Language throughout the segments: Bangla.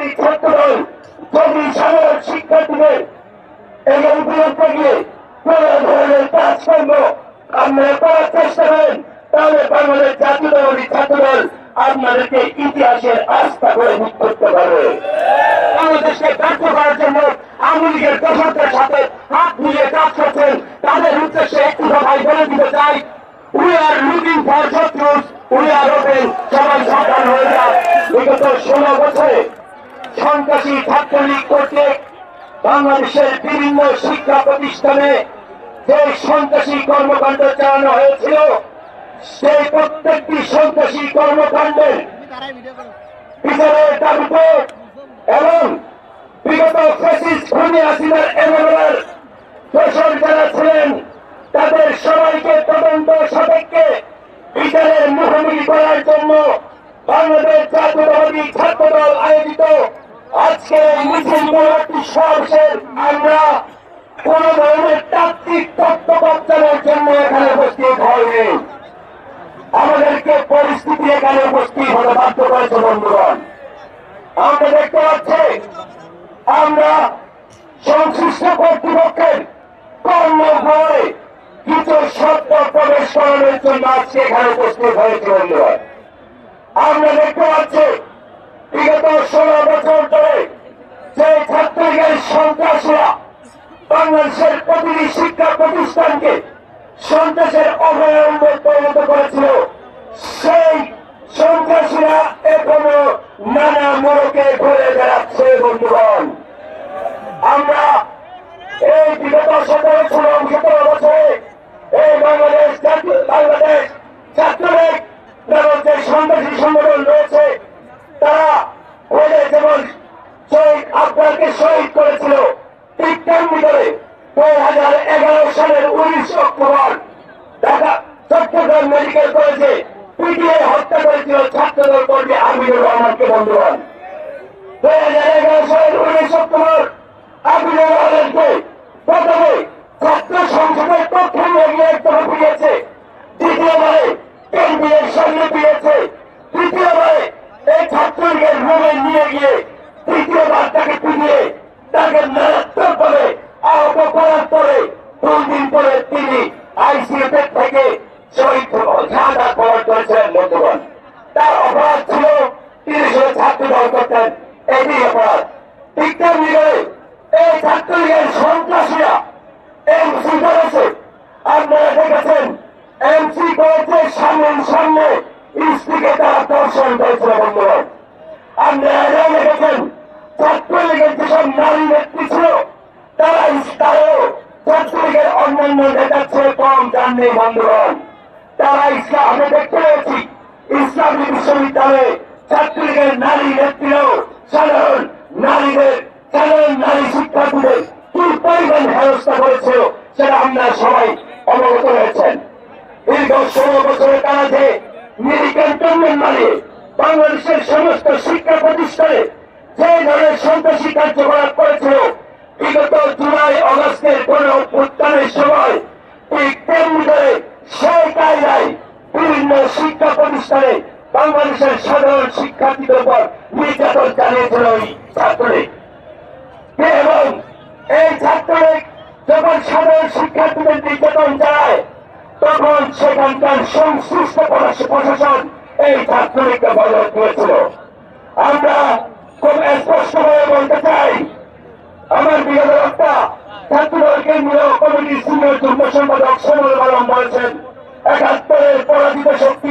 শ্রেণির ছাত্ররাই কবি সাধারণ শিক্ষার্থীদের এবং দূরত্ব গিয়ে কোন ধরনের কাজকর্ম আপনারা করার চেষ্টা করেন, তাহলে বাংলাদেশ জাতীয়তাবাদী ছাত্রদল আপনাদেরকে ইতিহাসের আস্থা করে মুখ করতে পারবে। বাংলাদেশকে ব্যর্থ করার জন্য আওয়ামী লীগের প্রশাসনের সাথে হাত মিলিয়ে কাজ করছেন। তাদের উদ্দেশ্যে একটি কথাই বলে দিতে চাই উই আর লুকিং ফর শত্রুস উই আর ওপেন সবাই সাবধান হয়ে যান বিগত ষোলো বছরে সন্ত্রাসী ছাত্রলীগ কর্তৃক বাংলাদেশের বিভিন্ন শিক্ষা প্রতিষ্ঠানে যে সন্ত্রাসী কর্মকাণ্ড চালানো হয়েছিল, সেই প্রত্যেকটি সন্ত্রাসী কর্মকাণ্ডের বিচারের দাবিতে এবং বিগত ফ্যাসিস্ট খুনি হাসিনার এমএলএর দোষর যারা ছিলেন, তাদের সবাইকে তদন্ত সাপেক্ষে বিচারের মুখোমুখি করার জন্য বাংলাদেশ জাতীয়তাবাদী ছাত্র দল আয়োজিত আজকে আমরা কোন ধরনের তাত্ত্বিক তত্ত্ব বাচ্চানোর জন্য এখানে উপস্থিত হয়নি আমাদেরকে পরিস্থিতি এখানে উপস্থিত হতে বাধ্য করেছে বন্ধুগণ। আমরা দেখতে পাচ্ছি, আমরা সংশ্লিষ্ট কর্তৃপক্ষের কর্মফলে কিছু সত্য প্রবেশ করানোর জন্য আজকে এখানে উপস্থিত হয়েছে বন্ধুগণ। আমরা দেখতে পাচ্ছি বিগত ষোলো বছর ধরে যে ছাত্রলীগের সন্ত্রাসীরা বাংলাদেশের প্রতিটি শিক্ষা প্রতিষ্ঠানকে সন্ত্রাসের অভয়ারণ্যে পরিণত করেছিল, সেই সন্ত্রাসীরা এখনও নানা মোড়কে ঘুরে বেড়াচ্ছে, বন্ধুগণ। আমরা এই বিগত সতেরো, ষোলো, সতেরো বছরে এই বাংলাদেশ জাতীয় ছাত্রলীগ নামক যে সন্ত্রাসী সংগঠন রয়েছে তারা ওদের যেমন শহীদ আপনাকে শহীদ করেছিল ঠিক তেমনি করে দুই হাজার এগারো সালের উনিশ অক্টোবর ঢাকা চট্টগ্রাম মেডিকেল কলেজে পিটিএ হত্যা করেছিল ছাত্রদল কর্মী আমিনুর রহমানকে বন্ধুগণ। দুই হাজার এগারো সালের উনিশ অক্টোবর আমিনুর রহমানকে প্রথমে ছাত্র সংসদের পক্ষে নিয়ে একদম ফিরিয়েছে দ্বিতীয়বারে কেন্দ্রের সামনে ফিরেছে তৃতীয়বারে এই ছাত্রলীগের রুমে নিয়ে গিয়ে তৃতীয়বার তাকে ফিরিয়ে তাকে মারাত্মক অপরাধ ছিল, তিনি শুধু ছাত্র দল করতেন। এটি অপরাধ। বিজ্ঞান বিভাগে এই ছাত্রলীগের সন্ত্রাসীরা এমসি করেছে আপনারা দেখেছেন এমসি করেছে সামনে সামনে স্ত্রীকে তারা দর্শন করেছিল বন্ধুগণ আপনারা এটাও দেখেছেন, ছাত্রলীগের যেসব নারী নেত্রী ছিল, তারা তারাও ছাত্রলীগের অন্যান্য নেতার চেয়ে কম জাননি বন্ধুগণ তারা ইসলাম দেখতে বিশ্ববিদ্যালয়ে ছাত্রলীগের নারী নেত্রীরাও সাধারণ নারীদের, সাধারণ নারী শিক্ষার্থীদের কি পরিমাণ হেরস্তা করেছিল সেটা আমরা সবাই অবগত হয়েছেন। দীর্ঘ ষোলো বছরে তারা যে মিনি ক্যান্টনমেন্ট মানিয়ে বাংলাদেশের সমস্ত শিক্ষা প্রতিষ্ঠানে যে ধরনের সন্ত্রাসী কার্যকলাপ করেছিল, বিগত জুলাই অগস্টের কোন উত্থানের সময় ঠিক তেমনি করে সেই কায়দায় বিভিন্ন শিক্ষা প্রতিষ্ঠানে বাংলাদেশের সাধারণ শিক্ষার্থীদের উপর নির্যাতন চালিয়েছিল ওই ছাত্রলীগ। এবং এই ছাত্রলীগ যখন সাধারণ শিক্ষার্থীদের নির্যাতন চালায়, তখন সেখানকার সংশ্লিষ্ট প্রশাসন এই ছাত্রলীগকে বদল করেছিল। আমরা খুব স্পষ্টভাবে বলতে চাই, আমার বিগত বক্তা ছাত্রদল কেন্দ্রীয় কমিটির সিনিয়র যুগ্ম সম্পাদক সমল বালম বলেছেন, একাত্তরের পরাজিত শক্তি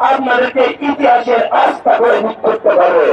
আপনাদেরকে ইতিহাসের আস্থা করে করতে পারবে।